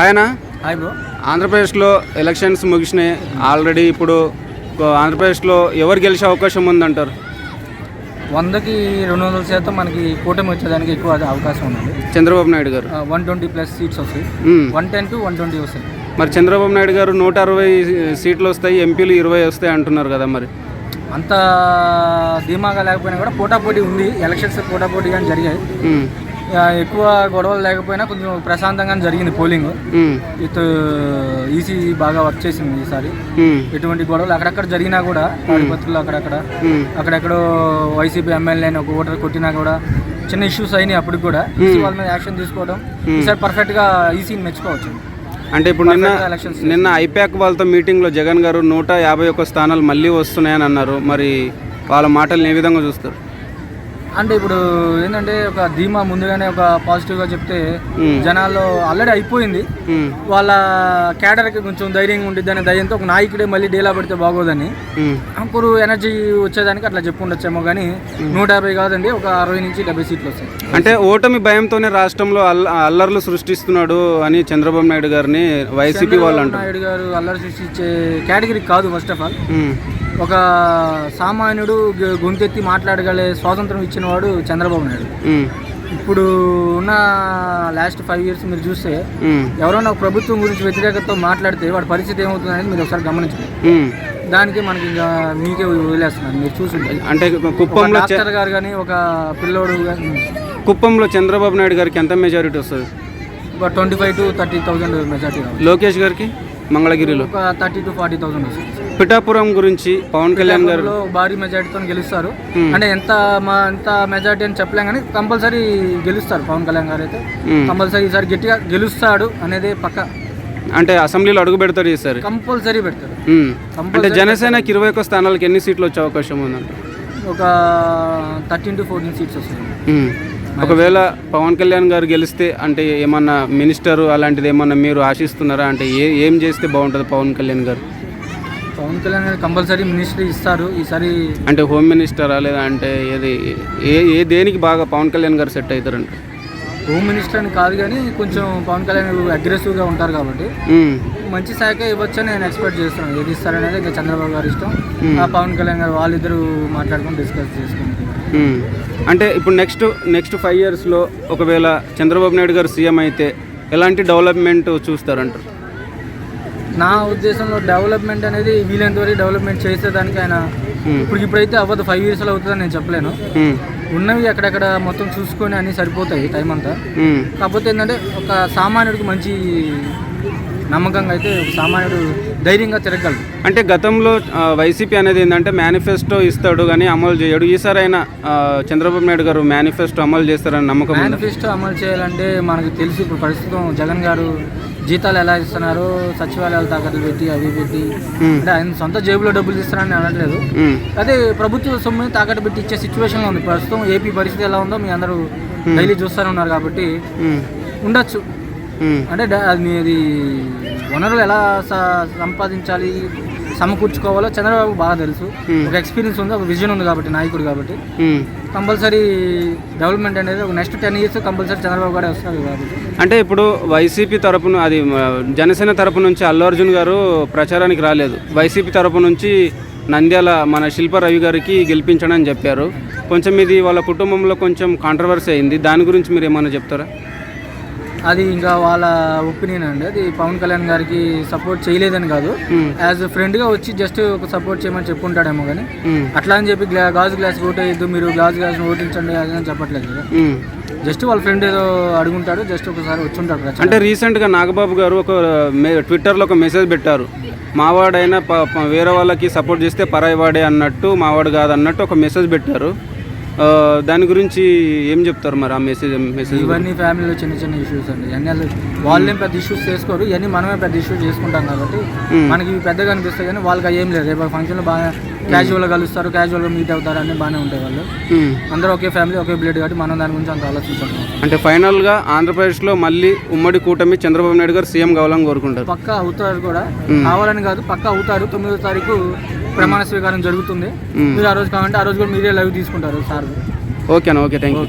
ఆయన hi bro. ఆంధ్రప్రదేశ్లో elections ముగిసినాయి. ఆల్రెడీ ఇప్పుడు ఆంధ్రప్రదేశ్లో ఎవరు గెలిచే అవకాశం ఉందంటారు? వందకి రెండు వందల శాతం మనకి కూటమి వచ్చేదానికి ఎక్కువ అవకాశం ఉంది చంద్రబాబు నాయుడు గారు. వన్ ట్వంటీ ప్లస్ సీట్స్ వస్తాయి. One ten to one twenty వస్తాయి. మరి చంద్రబాబు నాయుడు గారు నూట అరవై సీట్లు వస్తాయి ఎంపీలు ఇరవై వస్తాయి అంటున్నారు కదా మరి. అంత ధీమాగా లేకపోయినా కూడా పోటాపోటీ ఉంది. ఎలక్షన్స్ పోటాపోటీ కానీ జరిగాయి. ఎక్కువ గొడవలు లేకపోయినా కొంచెం ప్రశాంతంగానే జరిగింది పోలింగ్. విత్ ఈసీ బాగా వర్క్ చేసింది ఈసారి. ఎటువంటి గొడవలు అక్కడక్కడ జరిగినా కూడా తాడిపత్రులు అక్కడక్కడ. అక్కడెక్కడో వైసీపీ ఎమ్మెల్యే ఒక ఓటర్ కొట్టినా కూడా చిన్న ఇష్యూస్ అయినాయి అప్పటికి కూడా. ఈసీ వాళ్ళ మీద యాక్షన్ తీసుకోవడం ఈసారి పర్ఫెక్ట్గా ఈసీని మెచ్చుకోవచ్చు. అంటే ఇప్పుడు నిన్న గా నిన్న ఐపాక్ వాళ్ళతో మీటింగ్లో జగన్ గారు నూట యాభై ఒక్క స్థానాలు మళ్ళీ వస్తున్నాయని అన్నారు. మరి వాళ్ళ మాటల్ని ఏ విధంగా చూస్తారు? అంటే ఇప్పుడు ఏంటంటే ఒక ధీమా ముందుగానే ఒక పాజిటివ్గా చెప్తే మ్మ్. జనాల్లో ఆల్రెడీ అయిపోయింది. వాళ్ళ క్యాడర్కి కొంచెం ధైర్యంగా ఉండిద్ది అనే ధైర్యంతో ఒక నాయకుడే మళ్ళీ డేలా పెడితే బాగోదని. అంకురు ఎనర్జీ వచ్చేదానికి అట్లా చెప్పుండొచ్చేమో కానీ నూట యాభై కాదండి ఒక అరవై నుంచి డెబ్బై సీట్లు వస్తాయి అంటే ఓటమి భయంతోనే రాష్ట్రంలో అల్ల అల్లర్లు సృష్టిస్తున్నాడు అని చంద్రబాబు నాయుడు గారిని వైసీపీ వాళ్ళు అంటారు నాయుడు గారు అల్లరి సృష్టించే కేటగిరీ కాదు ఫస్ట్ ఆఫ్ ఆల్. ఒక సామాన్యుడు గొంతెత్తి మాట్లాడగలే స్వాతంత్రం ఇచ్చినవాడు చంద్రబాబు నాయుడు. ఇప్పుడు ఉన్న లాస్ట్ ఫైవ్ ఇయర్స్ మీరు చూస్తే. ఎవరైనా ఒక ప్రభుత్వం గురించి వ్యతిరేకతతో మాట్లాడితే వాడి పరిస్థితి ఏమవుతుంది అనేది మీరు ఒకసారి గమనించండి. దానికి మనకి ఇంకా మీకే వదిలేస్తున్నాను మీరు చూసుంటే. అంటే కుప్పంలో చ- డాక్టర్ గారు కానీ ఒక పిల్లోడు కుప్పంలో చంద్రబాబు నాయుడు గారికి ఎంత మెజారిటీ వస్తుంది? ఒక twenty five to thirty thousand majority Lokesh గారికి? మంగళగిరిలో? ఒక థర్టీ టు ఫార్టీ థౌసండ్ వస్తుంది. పిఠాపురం గురించి పవన్ కళ్యాణ్ గారు భారీ మెజార్టీతో గెలుస్తారు. అంటే ఎంత మా ఎంత మెజార్టీ అని చెప్పలేం కానీ కంపల్సరీ గెలుస్తారు పవన్ కళ్యాణ్ గారు అయితే. కంపల్సరీ ఈసారి గట్టిగా గెలుస్తాడు అనేది పక్క. అంటే అసెంబ్లీలో అడుగు పెడతారు ఈసారి కంపల్సరీ పెడతారు. అంటే జనసేనకి ఇరవై ఒక్క స్థానాలకు ఎన్ని సీట్లు వచ్చే అవకాశం ఉందంట? ఒక థర్టీన్ టు ఫోర్టీన్ సీట్స్ వస్తాయి మ్మ్. ఒకవేళ పవన్ కళ్యాణ్ గారు గెలిస్తే అంటే ఏమన్నా మినిస్టర్ అలాంటిది ఏమన్నా మీరు ఆశిస్తున్నారా? అంటే ఏ ఏం చేస్తే బాగుంటుంది పవన్ కళ్యాణ్ గారు? పవన్ కళ్యాణ్ గారు కంపల్సరీ మినిస్ట్రీ ఇస్తారు ఈసారి అంటే హోమ్ మినిస్టరా లేదా అంటే ఏది ఏ ఏ దేనికి బాగా పవన్ కళ్యాణ్ గారు సెట్ అవుతారంట హోమ్ మినిస్టర్ అని కాదు కానీ కొంచెం పవన్ కళ్యాణ్ గారు అగ్రెసివ్గా ఉంటారు కాబట్టి. మంచి శాఖ ఇవ్వచ్చని నేను ఎక్స్పెక్ట్ చేస్తున్నాను ఏది ఇస్తారనేది ఇంకా చంద్రబాబు గారు ఇష్టం. ఆ పవన్ కళ్యాణ్ గారు వాళ్ళిద్దరూ మాట్లాడుకొని డిస్కస్ చేసుకుంటారు. అంటే ఇప్పుడు నెక్స్ట్ నెక్స్ట్ ఫైవ్ ఇయర్స్లో ఒకవేళ చంద్రబాబు నాయుడు గారు సీఎం అయితే ఎలాంటి డెవలప్మెంట్ చూస్తారంటారు నా ఉద్దేశంలో డెవలప్మెంట్ అనేది వీలైనంత వరకు డెవలప్మెంట్ చేసేదానికి ఆయన మ్మ్. ఇప్పుడు ఇప్పుడైతే అవ్వదు ఫైవ్ ఇయర్స్లో అవుతుందని నేను చెప్పలేను మ్మ్. ఉన్నవి అక్కడక్కడ మొత్తం చూసుకొని అన్నీ సరిపోతాయి టైం అంతా మ్మ్. కాకపోతే ఏంటంటే ఒక సామాన్యుడికి మంచి నమ్మకంగా అయితే ఒక సామాన్యుడు ధైర్యంగా తిరగలడు అంటే గతంలో వైసీపీ అనేది ఏంటంటే మేనిఫెస్టో ఇస్తాడు కానీ అమలు చేయడు ఈసారి అయినా చంద్రబాబు నాయుడు గారు మేనిఫెస్టో అమలు చేస్తారని నమ్మకం? మేనిఫెస్టో అమలు చేయాలంటే మనకు తెలుసు ఇప్పుడు ప్రస్తుతం జగన్ గారు జీతాలు ఎలా ఇస్తున్నారో సచివాలయాలు తాకట్లు పెట్టి అవి పెట్టి. అంటే ఆయన సొంత జేబులో డబ్బులు ఇస్తారని అనట్లేదు. అదే ప్రభుత్వ సొమ్ముని తాకట్టు పెట్టి ఇచ్చే సిచ్యువేషన్లో ఉంది ప్రస్తుతం ఏపీ పరిస్థితి ఎలా ఉందో మీ అందరూ డైలీ చూస్తూనే ఉన్నారు కాబట్టి. ఉండొచ్చు. అంటే డ- అది మీది వనరులు ఎలా సంపాదించాలి సమకూర్చుకోవాలో చంద్రబాబు బాగా తెలుసు. Hmm. ఒక ఎక్స్పీరియన్స్ ఉంది ఒక విజన్ ఉంది కాబట్టి నాయకుడు కాబట్టి. మ్మ్. కంపల్సరీ డెవలప్మెంట్ అనేది ఒక next ten years compulsory Chandrababu గారే వస్తారు కాబట్టి. అంటే ఇప్పుడు వైసీపీ తరపున అది జనసేన తరపు నుంచి అల్లు అర్జున్ గారు ప్రచారానికి రాలేదు. వైసీపీ తరపు నుంచి నంద్యాల మన శిల్ప రవి గారికి గెలిపించడని చెప్పారు. కొంచెం ఇది వాళ్ళ కుటుంబంలో కొంచెం కాంట్రవర్సీ అయింది. దాని గురించి మీరు ఏమైనా చెప్తారా? అది ఇంకా వాళ్ళ ఒపీనియన్ అండి అది పవన్ కళ్యాణ్ గారికి సపోర్ట్ చేయలేదని కాదు. యాజ్ ఫ్రెండ్గా వచ్చి జస్ట్ ఒక సపోర్ట్ చేయమని చెప్పుంటాడేమో కానీ మ్మ్. అట్లా అని చెప్పి గాజు గ్లాస్ ఓటేయద్దు మీరు గాజు గ్లాస్ ఓటించండి అది అని చెప్పట్లేదు కదా. జస్ట్ వాళ్ళ ఫ్రెండ్ ఏదో అడుగుంటాడు జస్ట్ ఒకసారి వచ్చి ఉంటాడు. అంటే రీసెంట్గా నాగబాబు గారు ఒక ట్విట్టర్లో ఒక మెసేజ్ పెట్టారు మావాడైనా వేరే వాళ్ళకి సపోర్ట్ చేస్తే పరాయివాడే అన్నట్టు మావాడు కాదు అన్నట్టు ఒక మెసేజ్ పెట్టారు దాని గురించి ఏం చెప్తారు మరి ఆ మెసేజ్ మెసేజ్ ఇవన్నీ ఫ్యామిలీలో చిన్న చిన్న ఇష్యూస్ అండి. ఇవన్నీ వాళ్ళేం పెద్ద ఇష్యూస్ చేసుకోరు. ఇవన్నీ మనమే పెద్ద ఇష్యూస్ చేసుకుంటాం కాబట్టి. మనకి పెద్దగా అనిపిస్తాయి కానీ వాళ్ళకి ఏం లేదు. రేపు ఫంక్షన్లో బాగా క్యాజువల్గా కలుస్తారు క్యాజువల్గా మీట్ అవుతారు అన్నీ బాగానే ఉంటాయి వాళ్ళు. అందరూ ఒకే ఫ్యామిలీ ఒకే బ్లడ్ కాబట్టి మనం దాని గురించి అంత ఆలోచించాం అంటే ఫైనల్గా ఆంధ్రప్రదేశ్లో మళ్ళీ ఉమ్మడి కూటమి చంద్రబాబు నాయుడు గారు సీఎం కావాలని కోరుకుంటారు. పక్కా అవుతారు కూడా. కావాలని కాదు పక్కా అవుతారు. తొమ్మిదో తారీఖు ప్రమాణ స్వీకారం జరుగుతుంది. మీరు ఆ రోజు కావాలంటే ఆ రోజు కూడా మీరే లైవ్ తీసుకుంటారు సార్ ఓకేనా? Okay thank you